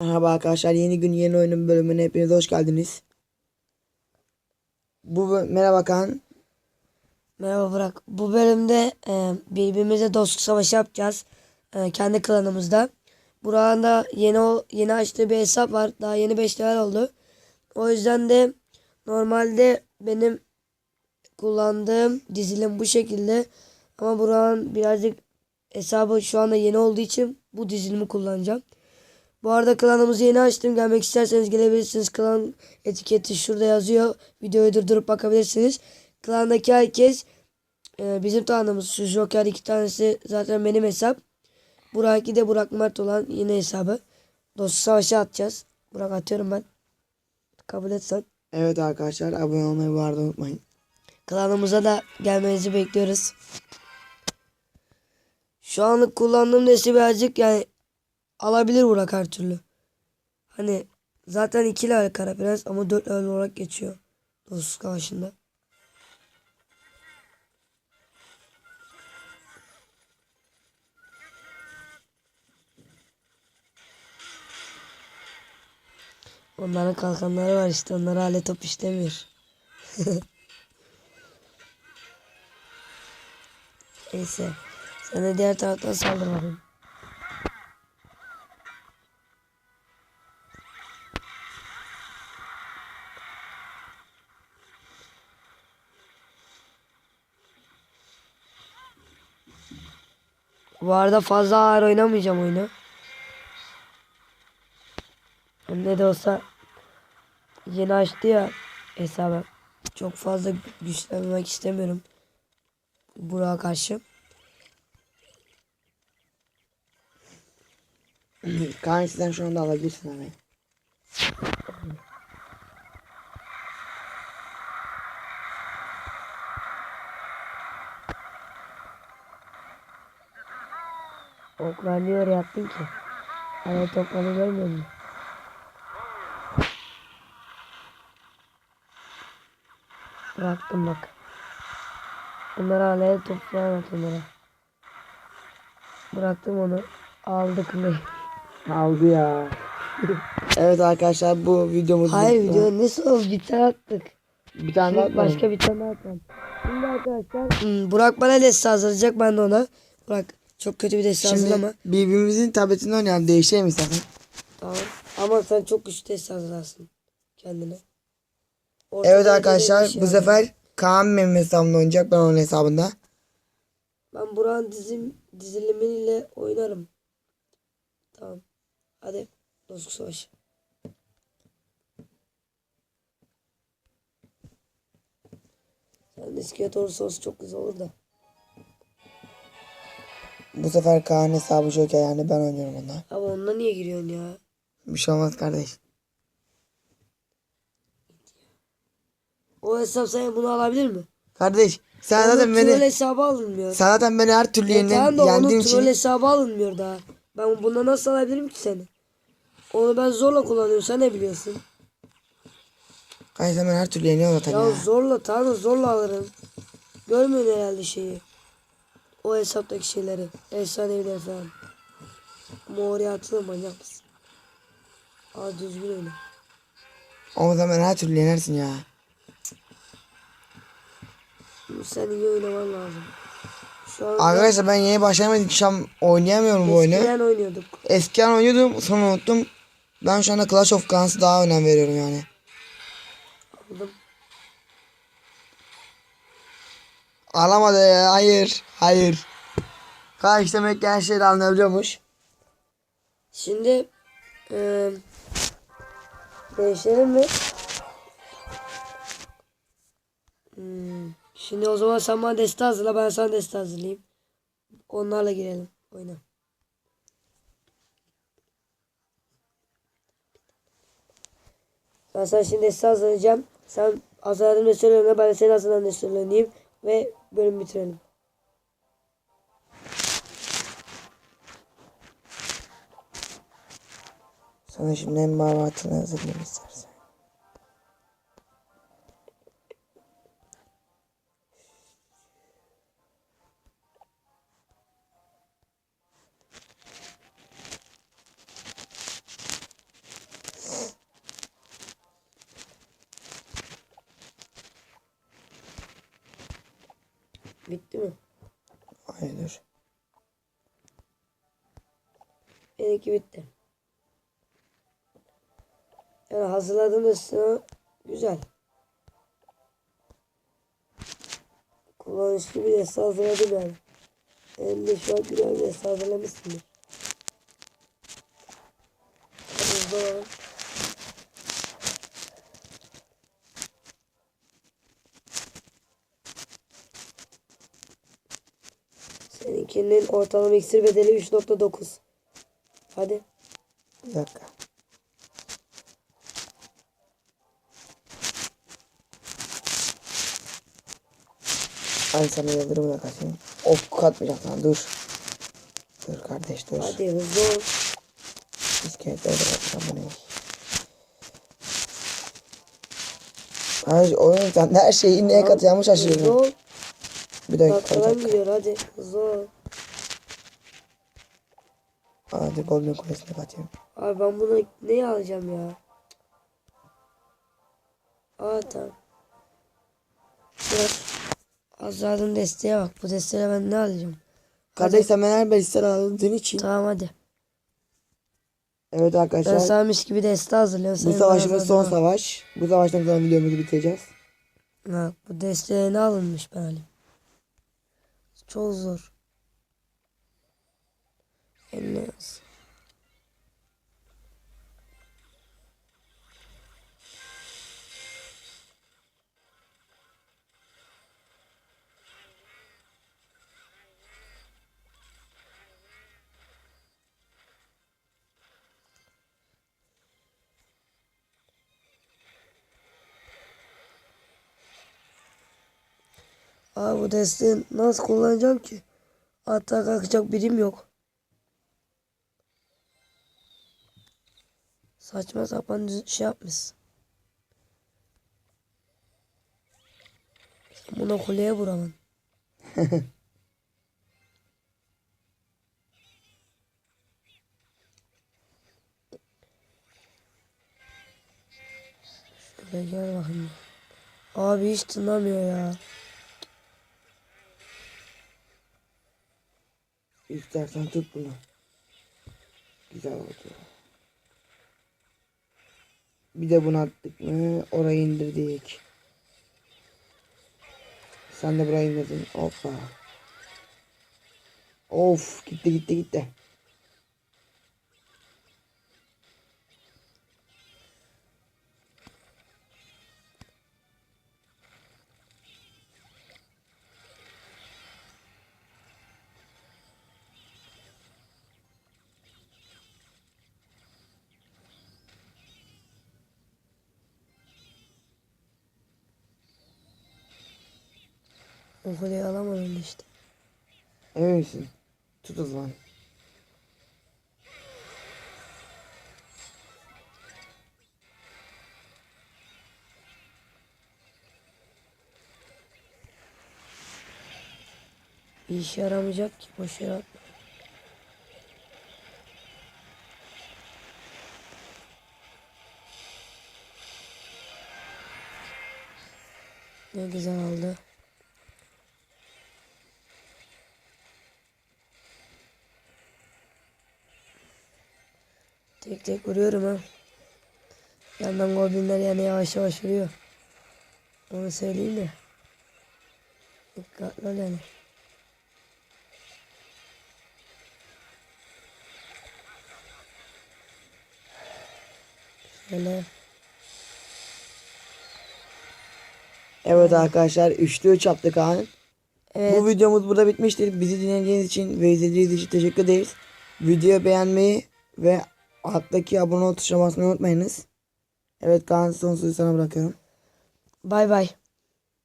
Merhaba arkadaşlar yeni gün yeni oyunun bölümüne hepiniz hoş geldiniz. Bu merhaba Kaan. Merhaba Burak. Bu bölümde e, birbirimize dostluk savaşı yapacağız. E, kendi klanımızda. Burak'ın da yeni yeni açtığı bir hesap var. Daha yeni 5 level oldu. O yüzden de normalde benim kullandığım dizilim bu şekilde. Ama Burak'ın birazcık hesabı şu anda yeni olduğu için bu dizilimi kullanacağım. Bu arada klanımızı yeni açtım. Gelmek isterseniz gelebilirsiniz. Klan etiketi şurada yazıyor. Videoyu durdurup bakabilirsiniz. Klandaki herkes e, bizim tanıdığımız şu Joker iki tanesi zaten benim hesap. Burak de Burak Mert olan yine hesabı. Dostluk savaşı atacağız. Burak atıyorum ben. Kabul etsen. Evet arkadaşlar abone olmayı bu arada unutmayın. Klanımıza da gelmenizi bekliyoruz. Şu anlık kullandığım desi birazcık yani alabilir Burak her türlü. Hani zaten 2 level kara prens ama 4 level olarak geçiyor. Dostluk savaşında. Onların kalkanları var işte. Onlara alet top işlemiyor. Neyse. Sen diğer taraftan saldır. Bu arada fazla ağır oynamayacağım oyunu. Ne de olsa yeni açtı ya hesabı. Çok fazla güçlenmek istemiyorum. Burak'a karşı. Kaan şu anda alabilirsin abi. Oraya attın ki? Hani topları görmüyor musun? Bıraktım bak. Bunları alaya top falan at onlara. Bıraktım onu. Aldı kımayı. Aldı ya. evet arkadaşlar bu videomuz Hayır video ne oldu? Bir tane attık. Bir tane Şimdi başka bir tane atalım. Şimdi arkadaşlar. Hmm, Burak bana deste hazırlayacak ben de ona. Burak çok kötü bir deste hazırlama. Birbirimizin tabletinde oynayalım değişelim istersen. Tamam. Ama sen çok güçlü deste hazırlarsın kendine. Ortada Evet da arkadaşlar şey bu var. sefer Kaan benim hesabımda oynayacak ben onun hesabında. Ben Burak'ın dizim, dizilimiyle oynarım. Tamam. Hadi. Dostluk savaşı. Sen de iskelet olursa çok güzel olur da. Bu sefer Kaan hesabı Joker yani ben oynuyorum onda. Ama onunla niye giriyorsun ya? Bir şey olmaz kardeş. O hesap sen bunu alabilir mi? Kardeş sen Onun zaten troll beni hesabı alınmıyor. sen zaten beni her türlü yeniden tamam da yendiğin onun için troll hesabı alınmıyor daha. Ben buna nasıl alabilirim ki seni? Onu ben zorla kullanıyorum. Sen ne biliyorsun? Kardeş sen beni her türlü yeniyor zaten Ya ya. zorla tamam zorla alırım. Görmüyorsun herhalde şeyi. O hesaptaki şeyleri. Efsaneviler falan. Ama oraya atılır manyak mısın? Aa düzgün öyle. O zaman her türlü yenersin ya. Sen iyi oynaman lazım. Şu an Arkadaşlar ben yeni başlamadım ki şu an oynayamıyorum bu oyunu. eskiden oynuyorduk. Eskiden oynuyordum sonra unuttum. Ben şu anda Clash of Clans'a daha önem veriyorum yani. Aldım. Alamadı ya hayır hayır. Kardeş demek ki her şeyi anlayabiliyormuş. Şimdi eee değişelim mi? Hmm, Şimdi o zaman sen bana deste hazırla ben sana deste hazırlayayım. Onlarla girelim oyuna. Ben sana şimdi deste hazırlayacağım. Sen hazırladığın destelerine ben de senin hazırladığın destelerine ve bölüm bitirelim. Sana şimdi en babatını hazırlayayım istersen. Bitti mi? Hayır. Benimki bitti. Yani hazırladığım üstüne güzel. Kullanışlı bir deste hazırladım yani. Hem de şu an güzel bir deste hazırlamışsındır. Olalım. Seninkinin ortalama iksir bedeli 3.9. Hadi. Bir dakika. Ben sana yıldırımla kaçayım. Of katmayacak lan dur. Dur kardeş dur. Hadi hızlı ol. İskeletleri de katacağım bu ne? Hayır oyun sen her şeyi neye katacağımı şaşırıyorum. Bir dakika. bir Dakikadan dakika. gidiyor hadi. Hızlı ol. Hadi Golden Kulesi'ne katayım. Abi ben bunu neye alacağım ya? Aa tamam. Biraz Azad'ın desteğe bak. Bu desteğe ben ne alacağım? Kardeş sen ben her bilgisayar aldığın için. Tamam hadi. Evet Ben arkadaşlar. sana mis gibi deste hazırlıyorum. Bu savaşımız son savaş. Bu savaştan sonra videomuzu bitireceğiz. Ha, bu desteğe ne alınmış ben alayım. Çok zor. Yaz. Aa bu desteği nasıl kullanacağım ki? Hatta kalkacak birim yok. Saçma sapan şey yapmışsın. Sen buna kuleye vuramam. Şöyle gel bakayım. Abi hiç tınlamıyor ya. İstersen tut bunu. Güzel oldu. Bir de bunu attık mı orayı indirdik. Sen de burayı indirdin. Hoppa. Of gitti gitti gitti. O kuleyi alamadım işte. Emin misin? Tut o zaman. Bir işe yaramayacak ki boş yere atma. Ne güzel oldu. Tek tek vuruyorum ha. Yandan goblinler yani yavaş yavaş vuruyor. Onu söyleyeyim de. Dikkatli ol yani. Şöyle. Evet arkadaşlar 3'te 3 yaptık Kaan. Evet. Bu videomuz burada bitmiştir. Bizi dinlediğiniz için ve izlediğiniz için teşekkür ederiz. Videoyu beğenmeyi ve alttaki abone ol tuşuna basmayı unutmayınız. Evet Kaan son sözü sana bırakıyorum. Bay bay.